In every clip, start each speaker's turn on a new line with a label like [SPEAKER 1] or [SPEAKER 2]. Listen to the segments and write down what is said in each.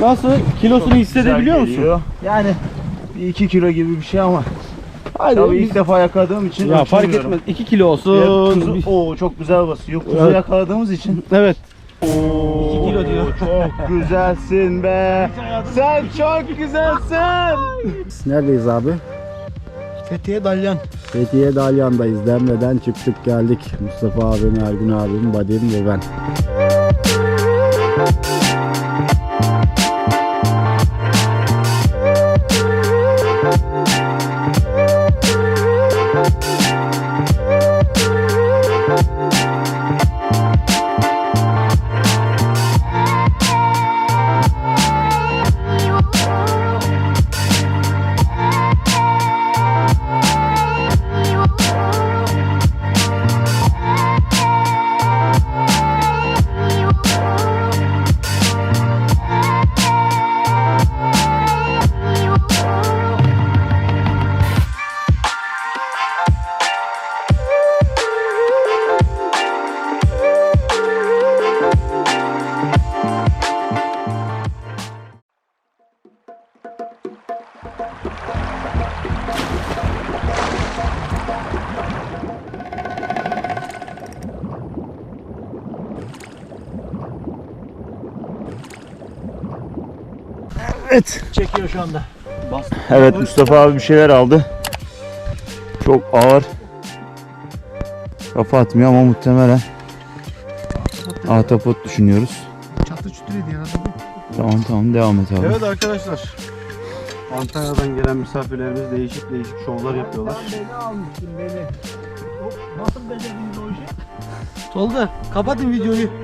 [SPEAKER 1] Nasıl? Kilosunu hissedebiliyor musun?
[SPEAKER 2] geliyor. Yani 2 kilo gibi bir şey ama
[SPEAKER 1] Hadi.
[SPEAKER 2] tabii ilk defa yakaladığım için
[SPEAKER 1] ya fark
[SPEAKER 2] ölçemiyorum.
[SPEAKER 1] etmez. 2 kilo
[SPEAKER 2] Ya
[SPEAKER 1] olsun.
[SPEAKER 2] kuzu- Oo çok güzel basıyor. Kuzu
[SPEAKER 1] Evet.
[SPEAKER 2] yakaladığımız için.
[SPEAKER 1] Evet.
[SPEAKER 2] Oo,
[SPEAKER 1] kilo diyor.
[SPEAKER 2] Çok güzelsin be. Sen çok güzelsin.
[SPEAKER 3] Neredeyiz abi?
[SPEAKER 1] Fethiye Dalyan.
[SPEAKER 3] Fethiye Dalyan'dayız. Demre'den çıktık geldik. Mustafa abim, Ergün abim, Badim ve ben.
[SPEAKER 1] Şu anda.
[SPEAKER 2] Evet Mustafa abi bir şeyler aldı. Çok ağır. Kafa atmıyor ama muhtemelen ahtapot düşünüyoruz.
[SPEAKER 1] Çatı çuturuydu ya.
[SPEAKER 2] Tamam tamam devam et abi.
[SPEAKER 1] Evet arkadaşlar. Antalya'dan gelen misafirlerimiz değişik değişik şovlar yapıyorlar.
[SPEAKER 3] beni almıştın beni. Nasıl becerdiniz o işi?
[SPEAKER 1] Tolga kapatın videoyu.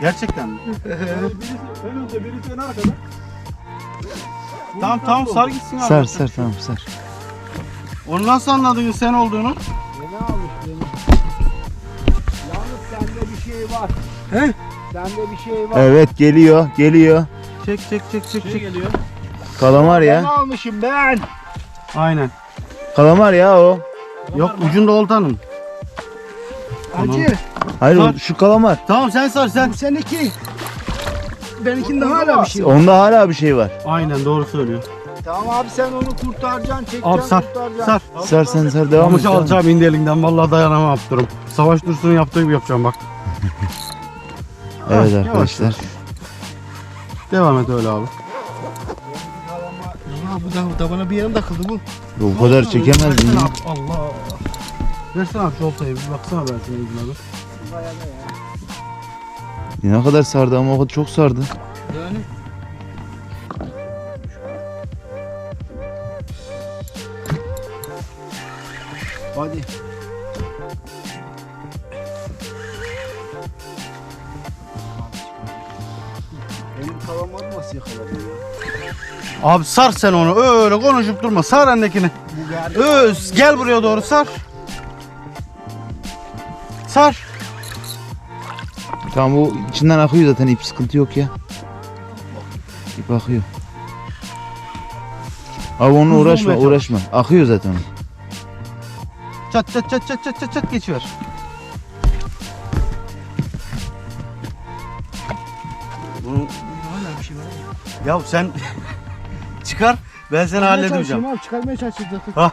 [SPEAKER 1] Gerçekten mi?
[SPEAKER 3] Önde birisi en arkada.
[SPEAKER 1] Tamam tamam sar gitsin abi.
[SPEAKER 2] Sar sar tamam sar.
[SPEAKER 1] Onu nasıl anladın sen olduğunu?
[SPEAKER 3] Beni almış beni. Yalnız sende bir şey var.
[SPEAKER 1] He?
[SPEAKER 3] Sende bir şey var.
[SPEAKER 2] Evet geliyor geliyor.
[SPEAKER 1] Çek çek çek çek çek. geliyor.
[SPEAKER 2] Kalamar
[SPEAKER 3] Ben
[SPEAKER 2] ya.
[SPEAKER 3] almışım ben.
[SPEAKER 1] Aynen.
[SPEAKER 2] Kalamar ya o.
[SPEAKER 1] Yok ucunda oltanın.
[SPEAKER 3] Hacı
[SPEAKER 2] Hayır o-
[SPEAKER 1] Sar.
[SPEAKER 2] şu kalamar.
[SPEAKER 1] Tamam sen sar sen.
[SPEAKER 3] bu seninki. Benimkinde hala bir şey var.
[SPEAKER 2] Onda hala bir şey var.
[SPEAKER 1] Aynen doğru söylüyor.
[SPEAKER 3] Tamam abi sen onu kurtaracaksın, çekeceksin,
[SPEAKER 1] Abi sar
[SPEAKER 3] kurtaracaksın.
[SPEAKER 1] sar.
[SPEAKER 2] Sar sen sar devam et.
[SPEAKER 1] Kamışı
[SPEAKER 2] devam et.
[SPEAKER 1] alacağım indi elinden vallahi dayanamam yaptırım. Savaş Dursun'un yaptığı gibi yapacağım bak.
[SPEAKER 2] Evet
[SPEAKER 1] Yavaş,
[SPEAKER 2] arkadaşlar.
[SPEAKER 1] Devam et öyle abi.
[SPEAKER 3] Ya bu da, bu da bana bir yerim takıldı bu.
[SPEAKER 2] Bu kadar çekemez
[SPEAKER 1] Versene abi, Allah. Versene abi şu oltayı bir baksana ben senin yüzüne bir.
[SPEAKER 2] Ne kadar sardı ama o kadar çok sardı.
[SPEAKER 1] Yani.
[SPEAKER 3] Hadi. Benim kalamadı nasıl yakaladın ya?
[SPEAKER 1] Abi sar sen onu öyle konuşup durma sar
[SPEAKER 3] geldi.
[SPEAKER 1] Öz gel buraya doğru. Sar.
[SPEAKER 2] Tamam bu içinden akıyor zaten ip sıkıntı yok ya. İp akıyor. Abi onunla uğraşma uğraşma. Akıyor zaten.
[SPEAKER 1] Çat çat çat çat çat çat çat geçiver. Bunu
[SPEAKER 3] Hala bir şey var.
[SPEAKER 1] ya sen çıkar ben seni halledeceğim.
[SPEAKER 3] Abi çıkarmaya çalışacağız zaten.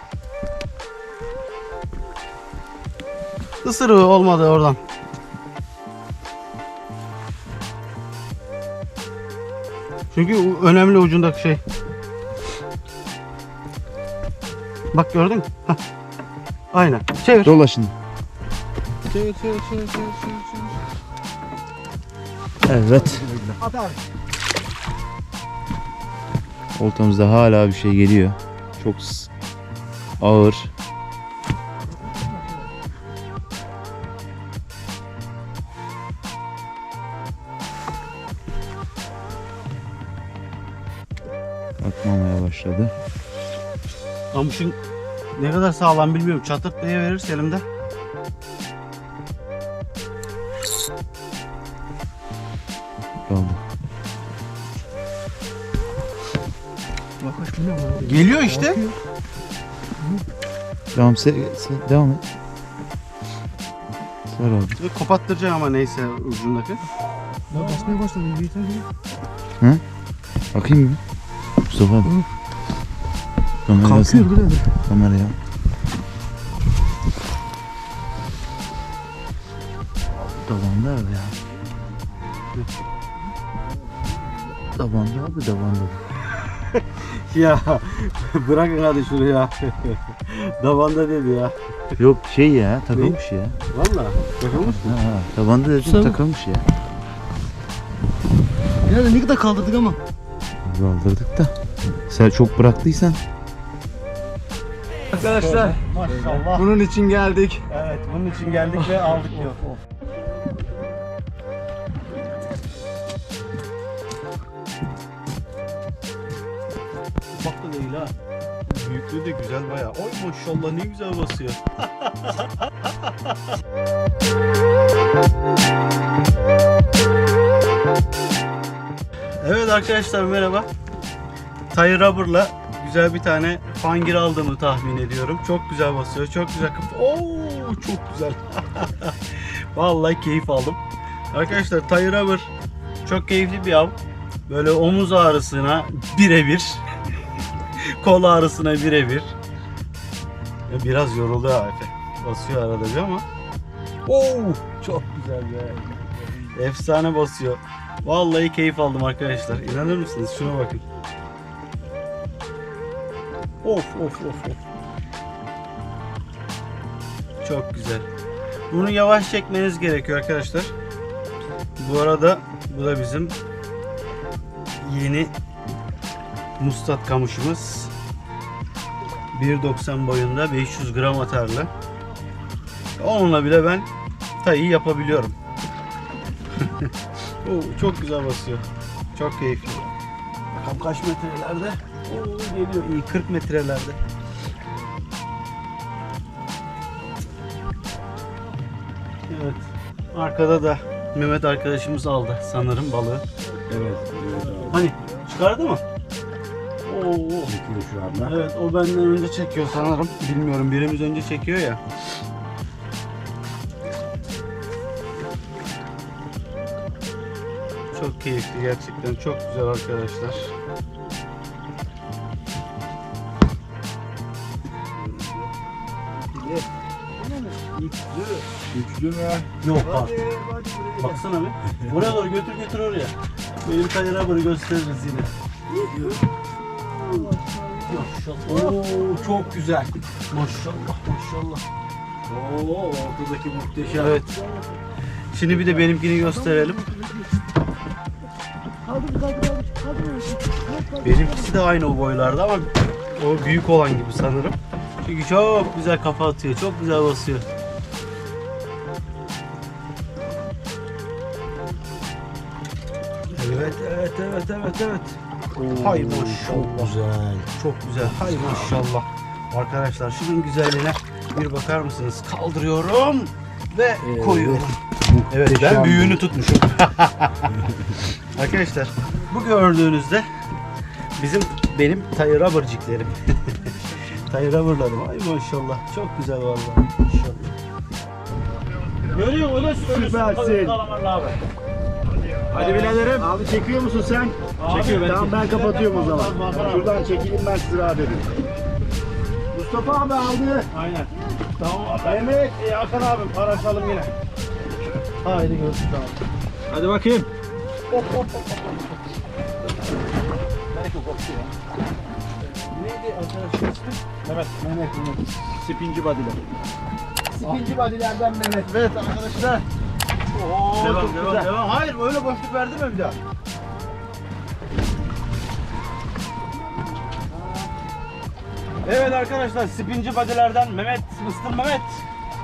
[SPEAKER 1] Isırığı olmadı oradan. Çünkü önemli ucundaki şey. Bak gördün mü? Hah. Aynen. Çevir.
[SPEAKER 2] Dola şimdi.
[SPEAKER 1] Çevir çevir çevir çevir çevir.
[SPEAKER 2] Evet.
[SPEAKER 3] At abi.
[SPEAKER 2] Oltamızda hala bir şey geliyor. Çok ağır. Başladı.
[SPEAKER 1] Kamışın ne kadar sağlam bilmiyorum. Çatırt diye verirse elimde.
[SPEAKER 3] Abi.
[SPEAKER 1] Geliyor işte.
[SPEAKER 2] Devam, se, se- devam et. Sar abi.
[SPEAKER 1] Kopattıracağım ama neyse ucundaki.
[SPEAKER 4] Ya basmaya başladı. Yeter ya.
[SPEAKER 2] Bakayım bir. Mustafa abi. Kameraya
[SPEAKER 4] Kalkıyor
[SPEAKER 2] baksana.
[SPEAKER 4] birader.
[SPEAKER 2] Kameraya. Davanda abi ya. Davanda abi davanda.
[SPEAKER 4] Ya bırakın hadi şunu ya. Davanda dedi ya.
[SPEAKER 2] Yok şey ya takılmış ya.
[SPEAKER 4] Valla takılmış mı?
[SPEAKER 2] Ha, ha, davanda dedim takılmış ya.
[SPEAKER 4] Birader ne kadar kaldırdık ama.
[SPEAKER 2] Kaldırdık da. Sen çok bıraktıysan.
[SPEAKER 4] Arkadaşlar
[SPEAKER 3] Maşallah.
[SPEAKER 4] bunun için geldik. Evet bunun için geldik ve aldık diyor.
[SPEAKER 1] Ufak da değil ha. Büyüklüğü de güzel baya. Oy maşallah ne güzel basıyor. evet arkadaşlar merhaba. Tire Rubber'la güzel bir tane fangir aldığımı tahmin ediyorum. Çok güzel basıyor. Çok güzel. kaf- Oo çok güzel. Vallahi keyif aldım. Arkadaşlar Tire Rubber çok keyifli bir av. Böyle omuz ağrısına birebir. Kol ağrısına birebir. Biraz yoruldu Efe. Basıyor arada bir ama. Oo, çok güzel be. Efsane basıyor. Vallahi keyif aldım arkadaşlar. İnanır mısınız? Şuna bakın. Of of of of. Çok güzel. Bunu yavaş çekmeniz gerekiyor arkadaşlar. Bu arada bu da bizim yeni mustat kamışımız. 1.90 boyunda 500 gram atarlı. Onunla bile ben tayı yapabiliyorum. Oo, çok güzel basıyor. Çok keyifli. Bakalım kaç metrelerde? Oo, geliyor iyi 40 metrelerde. Evet. Arkada da Mehmet arkadaşımız aldı sanırım balığı.
[SPEAKER 3] Evet.
[SPEAKER 1] Hani çıkardı mı? Oo.
[SPEAKER 3] Çekiyor şu anda.
[SPEAKER 1] Evet o benden önce çekiyor sanırım. Bilmiyorum birimiz önce çekiyor ya. Çok keyifli gerçekten. Çok güzel arkadaşlar.
[SPEAKER 3] Üçlü mü?
[SPEAKER 1] Yok bak. Baksana bir. Oraya doğru götür götür oraya. Benim kayara bunu gösteririz yine. Maşallah. Oo çok güzel. Maşallah maşallah. Oo ortadaki muhteşem. Evet. Şimdi bir de benimkini gösterelim. Benimkisi de aynı o boylarda ama o büyük olan gibi sanırım. Çünkü çok güzel kafa atıyor. Çok güzel basıyor. Evet, evet, evet. Hay maşallah.
[SPEAKER 3] Güzel.
[SPEAKER 1] Çok güzel. Hay maşallah. Arkadaşlar şunun güzelliğine bir bakar mısınız? Kaldırıyorum ve koyuyorum. Evet, ben büyüğünü tutmuşum. Arkadaşlar, bu gördüğünüzde bizim benim tayı rubberciklerim. tayı rubberlarım. Ay maşallah. Çok güzel vallahi. Maşallah. Görüyor musun?
[SPEAKER 3] Süpersin.
[SPEAKER 1] Abi.
[SPEAKER 3] Hadi biraderim. Abi çekiyor musun sen? Çekiyor ben. Tamam ben kapatıyorum o zaman. Şuradan çekileyim ben size rahat edin. Mustafa abi aldı.
[SPEAKER 1] Aynen.
[SPEAKER 3] Tamam abi. Mehmet.
[SPEAKER 1] İyi Hakan abim paylaşalım yine. Haydi görüşürüz abi.
[SPEAKER 3] Hadi bakayım.
[SPEAKER 1] Neydi arkadaşlar ismi?
[SPEAKER 3] Mehmet. Mehmet. Mehmet. Spinci badiler. Spinci badilerden Mehmet.
[SPEAKER 1] Evet arkadaşlar. Oo,
[SPEAKER 3] Devam,
[SPEAKER 1] çok
[SPEAKER 3] devam,
[SPEAKER 1] güzel.
[SPEAKER 3] devam.
[SPEAKER 1] Hayır öyle boşluk verdi mi bir daha? Evet arkadaşlar spinci badilerden Mehmet, Mr. Mehmet.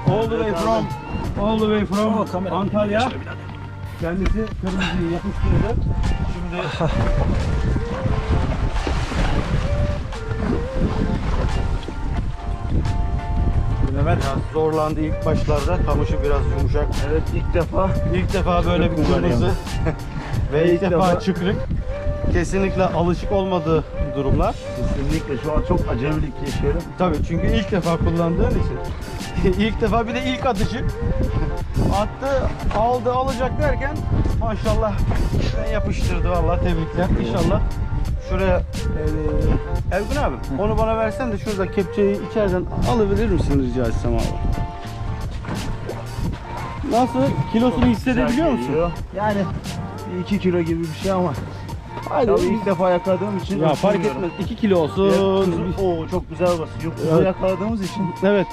[SPEAKER 1] All the way from All the way from Antalya. Kendisi kırmızıyı yapıştırdı. Şimdi Mehmet biraz zorlandı ilk başlarda. Kamışı biraz yumuşak. Evet ilk defa. ilk defa böyle bir kırmızı ve ilk, defa, çıkrık. Kesinlikle alışık olmadığı durumlar.
[SPEAKER 3] Kesinlikle şu an çok acemilik yaşıyorum.
[SPEAKER 1] Tabii çünkü ilk defa kullandığın için. ilk defa bir de ilk atışı. attı, aldı, alacak derken maşallah yapıştırdı vallahi tebrikler. İnşallah şuraya eee Ergun abi onu bana versen de şurada kepçeyi içeriden alabilir misin rica etsem abi? Nasıl? Kilosunu hissedebiliyor musun?
[SPEAKER 3] Yani 2 kilo gibi bir şey ama.
[SPEAKER 1] Hadi.
[SPEAKER 3] Tabii ilk defa yakaladığım için.
[SPEAKER 1] Ya fark etmez. 2 kilo olsun.
[SPEAKER 3] Oo, çok güzel basıyor. Kuzu
[SPEAKER 1] Evet.
[SPEAKER 3] yakaladığımız için.
[SPEAKER 1] Evet.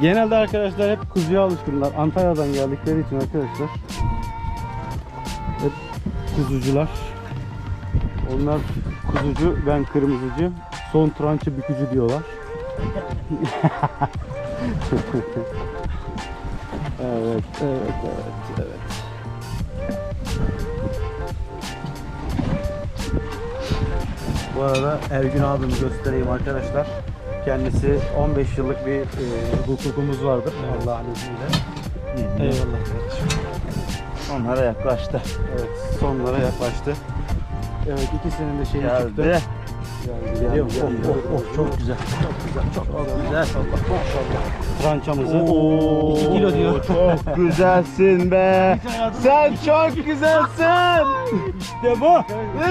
[SPEAKER 1] Genelde arkadaşlar hep kuzuya alışkınlar. Antalya'dan geldikleri için arkadaşlar. Hep kuzucular. Onlar kuzucu, ben kırmızıcı. Son trançı bükücü diyorlar. evet, evet, evet, evet. Bu arada Ergün abimi göstereyim arkadaşlar. Kendisi 15 yıllık bir e, hukukumuz vardır Allah'ın izniyle. Eyvallah kardeşim.
[SPEAKER 3] Onlara yaklaştı.
[SPEAKER 1] Evet, sonlara yaklaştı. Evet, ikisinin de şeyi çıktı.
[SPEAKER 3] Geldi.
[SPEAKER 1] Geldi,
[SPEAKER 3] Geliyor
[SPEAKER 1] geldi,
[SPEAKER 3] Oh,
[SPEAKER 1] geldi.
[SPEAKER 3] oh, oh, çok güzel. Çok güzel. Çok güzel.
[SPEAKER 1] Maşallah. Trançamızı.
[SPEAKER 3] Oo,
[SPEAKER 1] 2 kilo diyor.
[SPEAKER 3] Çok güzelsin be. Sen çok güzelsin.
[SPEAKER 1] İşte bu.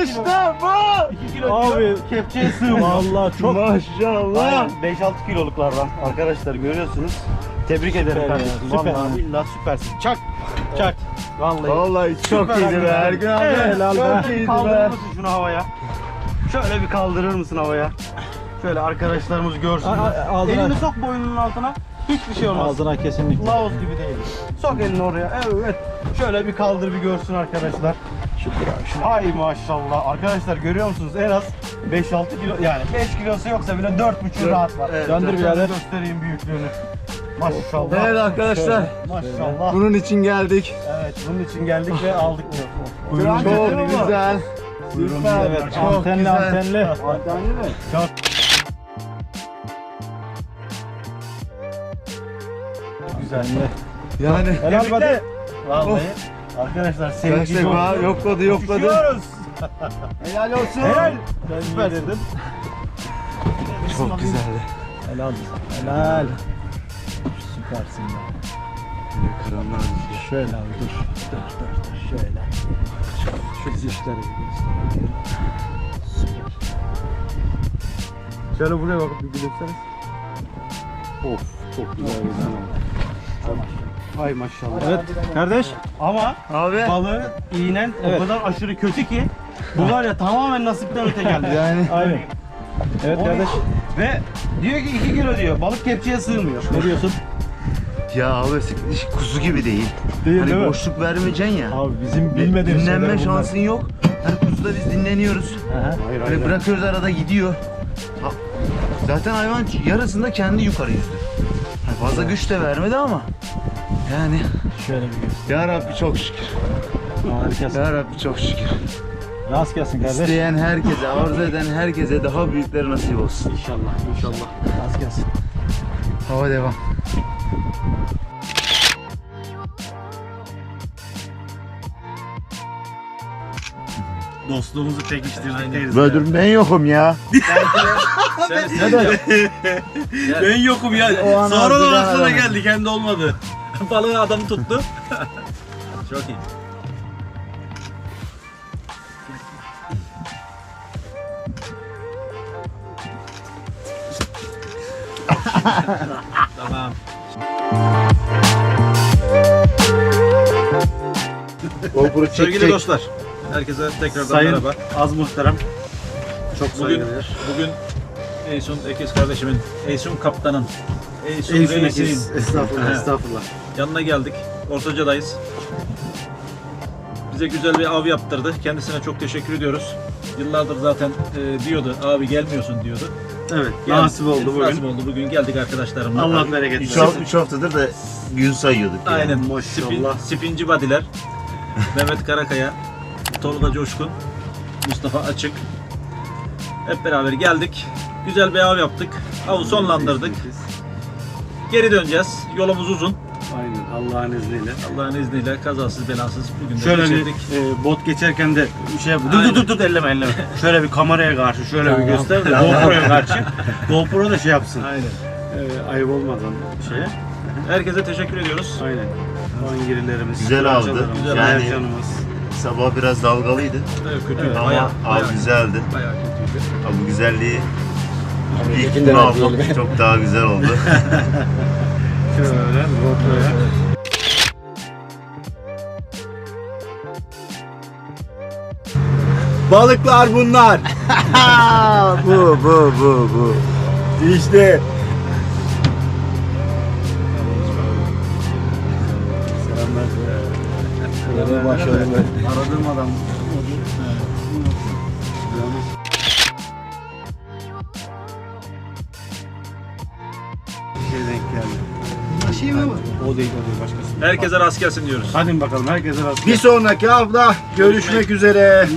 [SPEAKER 3] İşte bu.
[SPEAKER 1] Abi kepçeye sığmıyor.
[SPEAKER 3] Vallahi çok maşallah.
[SPEAKER 1] 5-6 kiloluklardan arkadaşlar görüyorsunuz. Tebrik ederim kardeşim. Vallahi billahi süpersin. Çak. Çak. Vallahi.
[SPEAKER 3] Vallahi çok
[SPEAKER 1] Süper
[SPEAKER 3] iyiydi be Ergün abi.
[SPEAKER 1] Helal be.
[SPEAKER 3] Çok iyiydi
[SPEAKER 1] Kaldırır
[SPEAKER 3] be.
[SPEAKER 1] mısın şunu havaya? Şöyle bir kaldırır mısın havaya? Şöyle arkadaşlarımız görsün.
[SPEAKER 3] A- a- ağzına-
[SPEAKER 1] Elini sok boynunun altına. Hiçbir şey olmaz.
[SPEAKER 3] Ağzına kesinlikle.
[SPEAKER 1] Laos gibi değil. Sok elini oraya. Evet. Şöyle bir kaldır bir görsün arkadaşlar.
[SPEAKER 3] Şükür abi.
[SPEAKER 1] Ay maşallah. Arkadaşlar görüyor musunuz? En az 5-6 kilo yani 5 kilosu yoksa bile 4,5 rahat var.
[SPEAKER 3] Evet,
[SPEAKER 1] Döndür birader. göstereyim büyüklüğünü. Maşallah.
[SPEAKER 3] Evet arkadaşlar.
[SPEAKER 1] Maşallah.
[SPEAKER 3] Bunun için geldik.
[SPEAKER 1] Evet bunun için geldik ve aldık.
[SPEAKER 3] Çok
[SPEAKER 1] Buyurun.
[SPEAKER 3] güzel. Süper.
[SPEAKER 1] Evet,
[SPEAKER 3] çok
[SPEAKER 1] antenli,
[SPEAKER 3] güzel.
[SPEAKER 1] antenli.
[SPEAKER 3] Antenli mi?
[SPEAKER 1] Güzel.
[SPEAKER 3] Yani.
[SPEAKER 1] Helal be. Vallahi. Arkadaşlar sevgi yolu.
[SPEAKER 3] ha, yokladı yokladı.
[SPEAKER 1] Uçuyoruz.
[SPEAKER 3] Helal olsun.
[SPEAKER 1] Helal. Süpersin.
[SPEAKER 3] Çok güzeldi.
[SPEAKER 1] Helal. Helal. Süpersin ya. Şöyle abi dur. Dur dur dur. Şöyle. Şu dişleri bir göstereyim. Süper. Şöyle buraya bakıp bir gülümseniz. Of çok güzel bir tane. Ay maşallah. Evet kardeş ama
[SPEAKER 3] Abi.
[SPEAKER 1] balığı iğnen o kadar aşırı kötü ki bu var ya tamamen nasipten öte geldi.
[SPEAKER 3] Yani.
[SPEAKER 1] Aynen.
[SPEAKER 3] Evet kardeş.
[SPEAKER 1] Ve diyor ki 2 kilo diyor. Balık kepçeye sığmıyor. Ne diyorsun?
[SPEAKER 5] Ya abi kuzu gibi değil.
[SPEAKER 1] Değil
[SPEAKER 5] hani boşluk vermeyeceksin ya.
[SPEAKER 1] Abi bizim
[SPEAKER 5] Ve dinlenme şansın yok. Hani kuzuda biz dinleniyoruz.
[SPEAKER 1] Hayır
[SPEAKER 5] Hani bırakıyoruz arada gidiyor. Ha, zaten hayvan yarısında kendi yukarı yüzdü. Hani fazla güç de vermedi ama. Yani
[SPEAKER 3] Şöyle bir göster.
[SPEAKER 5] ya Rabbi çok şükür.
[SPEAKER 3] Harikasın.
[SPEAKER 5] Ya Rabbi çok şükür.
[SPEAKER 3] Rast gelsin kardeş.
[SPEAKER 5] İsteyen herkese, arzu eden herkese daha büyükleri nasip olsun.
[SPEAKER 1] İnşallah inşallah.
[SPEAKER 3] Rast gelsin.
[SPEAKER 5] Hava devam.
[SPEAKER 1] Dostluğumuzu pekiştirdik deriz.
[SPEAKER 5] Bödür ben yokum ya.
[SPEAKER 4] Ben yokum ya.
[SPEAKER 5] O an
[SPEAKER 4] Sonra
[SPEAKER 5] hazırlanan
[SPEAKER 4] da sonra
[SPEAKER 5] adam.
[SPEAKER 4] geldi kendi olmadı. Balığı adam tuttu. Çok iyi. tamam.
[SPEAKER 5] GoPro çek
[SPEAKER 4] Sevgili
[SPEAKER 5] çek.
[SPEAKER 4] dostlar, herkese tekrardan
[SPEAKER 1] Sayın
[SPEAKER 4] merhaba.
[SPEAKER 1] az muhterem. Çok
[SPEAKER 4] Bugün,
[SPEAKER 1] saygıdeğer.
[SPEAKER 4] bugün Eysun Ekiz kardeşimin, Eysun kaptanın, Eysun,
[SPEAKER 1] Eysun
[SPEAKER 4] reisinin.
[SPEAKER 1] Estağfurullah estağfurullah.
[SPEAKER 4] yanına geldik. Ortaca'dayız. Bize güzel bir av yaptırdı. Kendisine çok teşekkür ediyoruz. Yıllardır zaten e, diyordu, abi gelmiyorsun diyordu.
[SPEAKER 1] Evet
[SPEAKER 4] Geldik.
[SPEAKER 1] nasip oldu bugün.
[SPEAKER 4] Nasip oldu bugün. Geldik arkadaşlarımla.
[SPEAKER 1] Allah bereket versin.
[SPEAKER 5] hafta, üç haftadır da gün sayıyorduk. yani.
[SPEAKER 4] Aynen.
[SPEAKER 1] Maşallah.
[SPEAKER 4] Spin, spinci badiler. Mehmet Karakaya, Tolga Coşkun, Mustafa Açık. Hep beraber geldik. Güzel bir av yaptık. Avı sonlandırdık. Geri döneceğiz. Yolumuz uzun.
[SPEAKER 1] Aynen Allah'ın izniyle.
[SPEAKER 4] Allah'ın izniyle kazasız belasız bugün de
[SPEAKER 1] Şöyle bir
[SPEAKER 4] geçirdik.
[SPEAKER 1] e, bot geçerken de şey yap. Dur
[SPEAKER 4] Aynen.
[SPEAKER 1] dur dur dur elleme elleme. şöyle bir kameraya karşı şöyle bir göster de GoPro'ya karşı. GoPro da şey yapsın.
[SPEAKER 4] Aynen.
[SPEAKER 1] E, ayıp olmadan şeye.
[SPEAKER 4] Herkese teşekkür ediyoruz.
[SPEAKER 1] Aynen. Fangirlerimiz,
[SPEAKER 2] Güzel aldı.
[SPEAKER 1] kıraçalarımız,
[SPEAKER 2] Yani-
[SPEAKER 1] mercanımız.
[SPEAKER 2] Sabah biraz dalgalıydı
[SPEAKER 4] Evet, kötüydü.
[SPEAKER 2] ama
[SPEAKER 4] bayağı,
[SPEAKER 2] av
[SPEAKER 4] bayağı,
[SPEAKER 2] güzeldi.
[SPEAKER 4] bayağı kötüydü.
[SPEAKER 2] Abi bu güzelliği ilk bunu almak çok daha güzel oldu.
[SPEAKER 1] Şöyle, ortaya.
[SPEAKER 3] Balıklar bunlar. bu bu bu bu. İşte.
[SPEAKER 1] Aradığım adam. Bir şey denk geldi. Şey mi? O değil, o değil. Başkası.
[SPEAKER 4] Herkese rast gelsin diyoruz.
[SPEAKER 1] Hadi bakalım herkese rast
[SPEAKER 3] Bir sonraki hafta görüşmek üzere.